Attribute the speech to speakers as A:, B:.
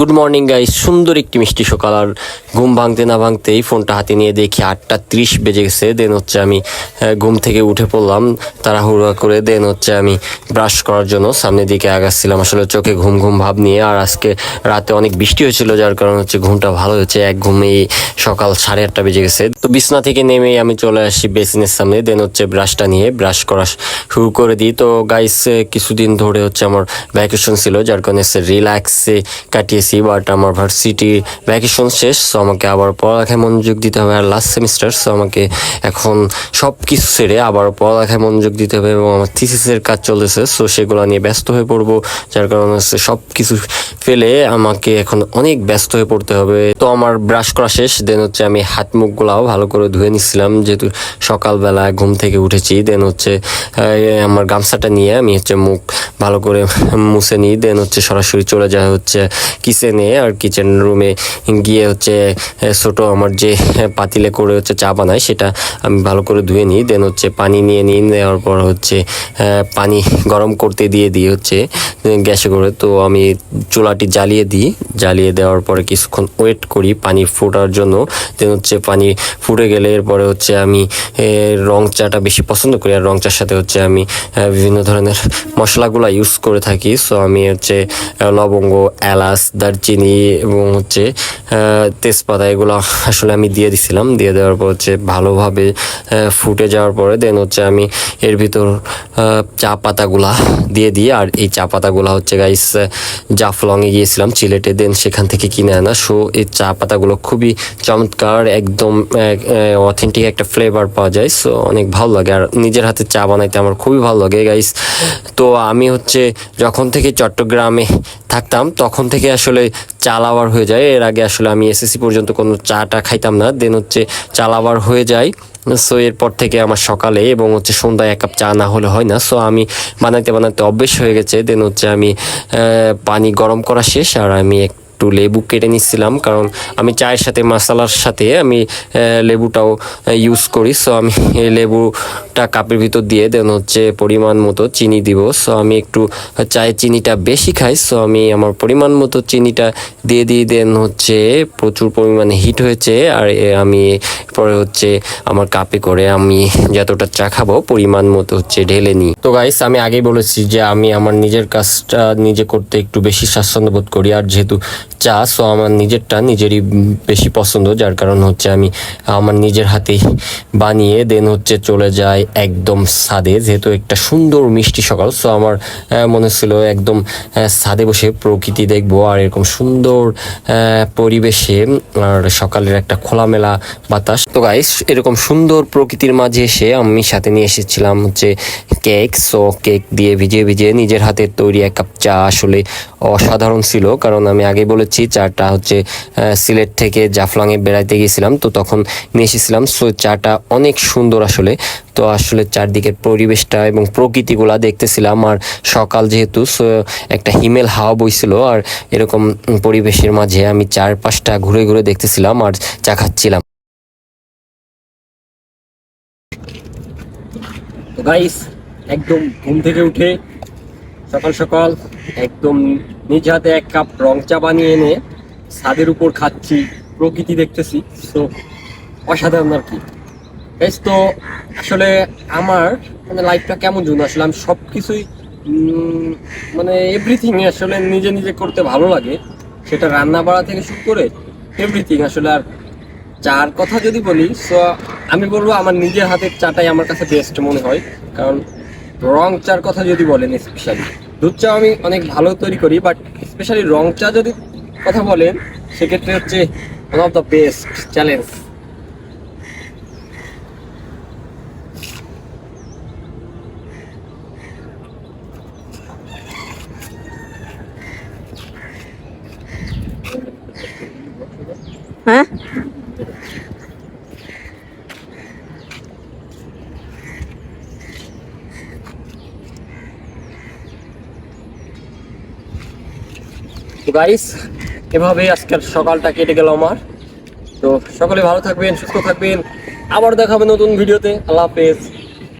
A: Good morning guys সুন্দর একটি মিষ্টি সকাল। আর ঘুম ভাঙতে না ভাঙতেই ফোনটা হাতে নিয়ে দেখি আটটা ত্রিশ বেজে গেছে। দেন হচ্ছে আমি ঘুম থেকে উঠে পড়লাম। তাড়াহুড়া করে দেন হচ্ছে আমি ব্রাশ করার জন্য সামনের দিকে আগাচ্ছিলাম। আসলে চোখে ঘুম ঘুম ভাব নিয়ে আর আজকে রাতে অনেক বৃষ্টি হয়েছিল, যার কারণে হচ্ছে ঘুমটা ভালো হয়েছে। এক ঘুমেই সকাল সাড়ে আটটা বেজে গেছে। তো বিছনা থেকে নেমে আমি চলে আসি বেসিনের সামনে। দেন হচ্ছে ব্রাশটা নিয়ে ব্রাশ করা শুরু করে দিই। তো গাইস কিছুদিন ধরে হচ্ছে আমার ভ্যাকেশন ছিল, যার কারণে রিল্যাক্সে কাটিয়েছি বাট আমার ভার্সিটি ভ্যাকেশন শেষ সো আমাকে আবার পড়ালেখায় মনোযোগ দিতে হবে, আর লাস্ট সেমিস্টার সো আমাকে এখন সব কিছু ছেড়ে আবার পড়ালেখায় মনোযোগ দিতে হবে এবং আমার থিসিসের কাজ চলেছে সো সেগুলো নিয়ে ব্যস্ত হয়ে পড়ব, যার কারণে হচ্ছে সব কিছু ফেলে আমাকে এখন অনেক ব্যস্ত হয়ে পড়তে হবে। তো আমার ব্রাশ করা শেষ দেন হচ্ছে আমি হাত মুখগুলাও ভালো করে ধুয়ে নিচ্ছিলাম যেহেতু সকালবেলা ঘুম থেকে উঠেছি দেন হচ্ছে আমার গামছাটা নিয়ে আমি হচ্ছে মুখ ভালো করে মুছে নিই। দেন হচ্ছে সরাসরি চলে যায় হচ্ছে কিচেনে আর কিচেন রুমে গিয়ে হচ্ছে ছোট আমার যে পাতিলে করে হচ্ছে চা বানায়, সেটা আমি ভালো করে ধুয়ে নিই। দেন হচ্ছে পানি নিয়ে নিই, নেওয়ার পর হচ্ছে পানি গরম করতে দিয়ে দিই হচ্ছে গ্যাসে করে। তো আমি চুলাটি জ্বালিয়ে দিই। জ্বালিয়ে দেওয়ার পরে কিছুক্ষণ ওয়েট করি পানি ফোটার জন্য। দেন হচ্ছে পানি ফুটে গেলে এরপরে হচ্ছে আমি রং চাটা বেশি পছন্দ করি। আর রং চার সাথে হচ্ছে আমি বিভিন্ন ধরনের মশলাগুলো ইউজ করে থাকি। সো আমি হচ্ছে লবঙ্গ, এলাচ, দারচিনি এবং হচ্ছে তেজপাতা এগুলো আসলে আমি দিয়ে দিছিলাম। দিয়ে দেওয়ার পর হচ্ছে ভালোভাবে ফুটে যাওয়ার পরে দেন হচ্ছে আমি এর ভিতর চা পাতাগুলা দিয়ে দিই। আর এই চা পাতাগুলা হচ্ছে গাইস জাফলংয়ে গিয়েছিলাম, চিলেটে। দেন সেখান থেকে কিনে আনা। সো এই চা পাতাগুলো খুবই চমৎকার, একদম অথেন্টিক একটা ফ্লেভার পাওয়া যায়। সো অনেক ভালো লাগে। আর নিজের হাতে চা বানাইতে আমার খুবই ভালো লাগে গাইস তো আমি হচ্ছে যখন থেকে চট্টগ্রামে থাকতাম, তখন থেকে আসলে চা লাভার হয়ে যায়। এর আগে আসলে আমি এসএসসি পর্যন্ত কোনো চাটা খাইতাম না। দেন হচ্ছে চা লাভার হয়ে যায়। সো এরপর থেকে আমার সকালে এবং হচ্ছে সন্ধ্যায় এক কাপ চা না হলে হয় না। সো আমি বানাইতে বানাইতে অভ্যেস হয়ে গেছে। দেন হচ্ছে আমি পানি গরম করা শেষ আর আমি একটু লেবু কেটে নিচ্ছিলাম, কারণ আমি চায়ের সাথে, মশলার সাথে আমি লেবুটাও ইউজ করি। সো আমি লেবুটা কাপের ভিতর দিয়ে দেন হচ্ছে পরিমাণ মতো চিনি দিব। সো আমি একটু চায়ের চিনিটা বেশি খাই। সো আমি আমার পরিমাণ মতো চিনিটা দিয়ে দিয়ে দেন হচ্ছে প্রচুর পরিমাণে হিট হয়েছে। আর আমি পরে হচ্ছে আমার কাপে করে আমি যতটা চা খাব পরিমাণ মতো হচ্ছে ঢেলে নিই। তো গাইস আমি আগেই বলেছি যে আমি আমার নিজের কাজটা নিজে করতে একটু বেশি স্বাচ্ছন্দ্য বোধ করি। আর যেহেতু চা সো আমার নিজেরটা নিজেরই বেশি পছন্দ, যার কারণ হচ্ছে আমি আমার নিজের হাতেই বানিয়ে দেন হচ্ছে চলে যায় একদম সাদে, যেহেতু একটা সুন্দর মিষ্টি সকাল সো আমার মনে ছিল একদম ছাদে বসে প্রকৃতি দেখব আর এরকম সুন্দর পরিবেশে আর সকালের একটা খোলামেলা বাতাস। তো গাইস এরকম সুন্দর প্রকৃতির মাঝে এসে আমি সাথে নিয়ে এসেছিলাম হচ্ছে কেক সো কেক দিয়ে ভিজিয়ে ভিজিয়ে নিজের হাতের তৈরি এক কাপ চা আসলে অসাধারণ ছিল, কারণ আমি আগে বলেছি, চাটা হচ্ছে সিলেট থেকে জাফলংয়ে বেড়াইতে গিয়েছিলাম, তো তখন নিয়ে এসেছিলাম। সো চাটা অনেক সুন্দর আসলে। তো আসলে চারদিকের পরিবেশটা এবং প্রকৃতিগুলা দেখতেছিলাম। আর সকাল যেহেতু, সো একটা হিমেল হাওয়া বইছিল। আর এরকম পরিবেশের মাঝে আমি চারপাশটা ঘুরে ঘুরে দেখতেছিলাম আর চা খাচ্ছিলাম।
B: গাইস একদম ঘুম থেকে উঠে সকাল সকাল একদম নিজ হাতে এক কাপ রং চা বানিয়ে এনে ছাদের উপর খাচ্ছি, প্রকৃতি দেখতেছি। তো অসাধারণ আর কি। গাইস তো, আসলে আমার মানে লাইফটা কেমন জন্য আসলে আমি সব কিছুই মানে এভরিথিং আসলে নিজে নিজে করতে ভালো লাগে। সেটা রান্না বাড়া থেকে শুরু করে এভরিথিং আসলে আর চার কথা যদি বলি সো আমি বলব আমার নিজের হাতের চাটাই আমার কাছে বেস্ট মনে হয়। কারণ রং চার কথা যদি বলেন স্পেশালি দুধ চা আমি অনেক ভালো তৈরি করি বাট স্পেশালি রং চা যদি কথা বলেন, সেক্ষেত্রে হচ্ছে one of the best challenge তো গাইস এভাবেই আজকের সকালটা কেটে গেল আমার। তো সকলে ভালো থাকবেন, সুস্থ থাকবেন। আবার দেখাবেন নতুন ভিডিওতে। আল্লাহ হাফেজ।